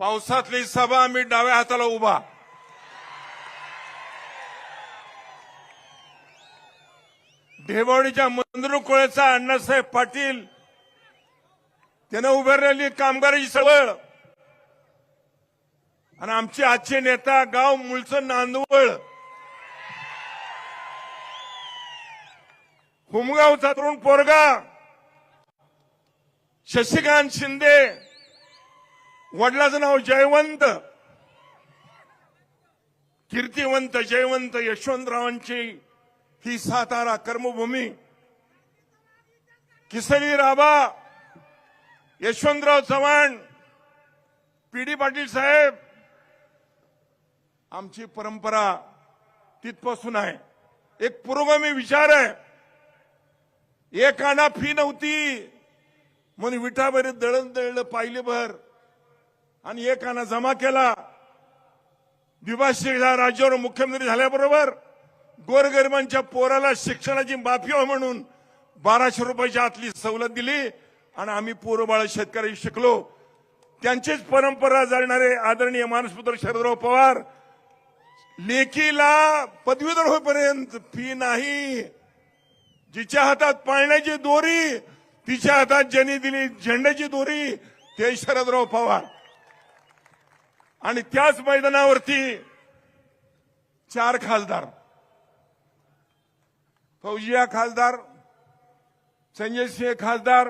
पावसातली सभा मी डाव्या हाताला उभा. ढेबावडीच्या मंद्रुकुळेचा अण्णासाहेब पाटील त्यानं उभारलेली कामगाराची चळवळ आणि आमचे आजचे नेता गाव मूळचं नांदवळ. हुमगावचा तरुण पोरगा शशिकांत शिंदे वडिलाचं नाव जयवंत. कीर्तिवंत जयवंत यशवंतरावांची ही सातारा कर्मभूमी. किसरी राबा यशवंतराव चव्हाण पी डी पाटील साहेब आमची परंपरा तिथपासून आहे. एक पुरोगामी विचार आहे. एक आणा फी नव्हती. म्हणून विटाभरीत दळण दळलं पाहिले भर आणि एकानं जमा केला. द्विभाषिक राज्यावर मुख्यमंत्री झाल्याबरोबर गोरगरिबांच्या पोराला शिक्षणाची माफी व्हावी म्हणून बाराशे रुपयाच्या आतली सवलत दिली आणि आम्ही पोरबाळ शेतकरी शिकलो. त्यांचीच परंपरा जाणणारे आदरणीय मानसपुत्र शरदराव पवार लेखीला पदवीधर होईपर्यंत फी नाही. जिच्या हातात पाळण्याची दोरी तिच्या हातात ज्यांनी दिली झेंड्याची दोरी ते शरदराव पवार. आणि त्याच मैदानावरती चार खासदार. फौजिया खासदार संजय सिंह खासदार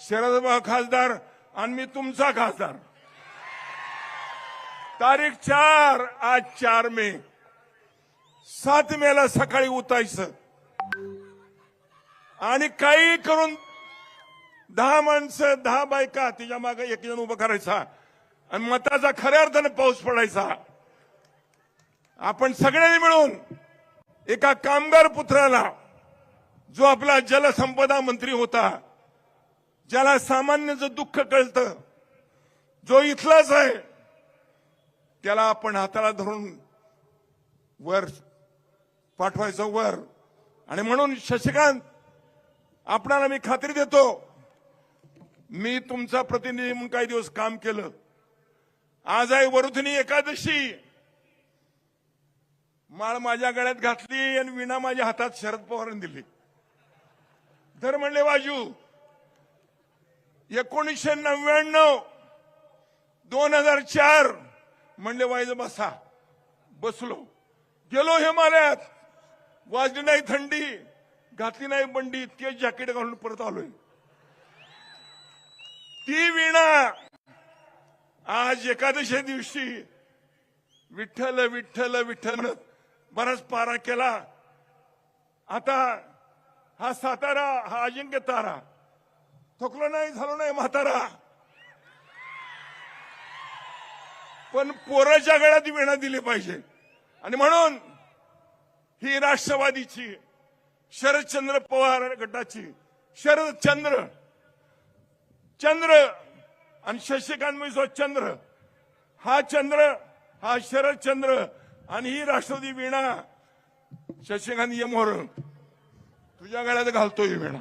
शरदबा खासदार आणि मी तुमचा खासदार. तारीख चार आज चार मे. सात मेला सकाळी उतायचं आणि काही करून दहा माणसं दहा बायका तिच्यामागे एक जण उभं करायचा. आणि मताचा खऱ्या अर्थानं पाऊस पडायचा. आपण सगळ्यांनी मिळून एका कामगार पुत्राला जो आपला जलसंपदा मंत्री होता ज्याला सामान्याचं दुःख कळतं जो इथलाच आहे त्याला आपण हाताला धरून वर पाठवायचं वर. आणि म्हणून शशिकांत आपणाला मी खात्री देतो मी तुमचा प्रतिनिधी म्हणून काही दिवस काम केलं. आज आहे वरुथनी एकादशी. माळ माझ्या गळ्यात घातली आणि विणा माझ्या हातात शरद पवारांनी दिली. धर म्हणले वाजू एकोणीसशे नव्याण्णव दोन हजार चार. म्हणले वाईज बसा बसलो. गेलो हिमालयात. वाजली नाही थंडी घातली नाही बंडी इतके जॅकेट घालून परत आलोय. ती विणा आज एकादशी दिवशी विठ्ठल विठ्ठल विठ्ठल म्हणत बराच पारा केला. आता हा सातारा हा अजिंक्य तारा. थकलो नाही झालो नाही म्हातारा. पण पोराच्या गळ्यात वेणा दिली पाहिजे. आणि म्हणून ही राष्ट्रवादीची शरदचंद्र पवार गटाची शरदचंद्र चंद्र आणि शशिकांत मिश्र चंद्र हा चंद्र हा शरदचंद्र आणि ही राष्ट्रवादी वीणा शशिकांत ये मोर तुझ्या गळ्यात घालतोय वीणा.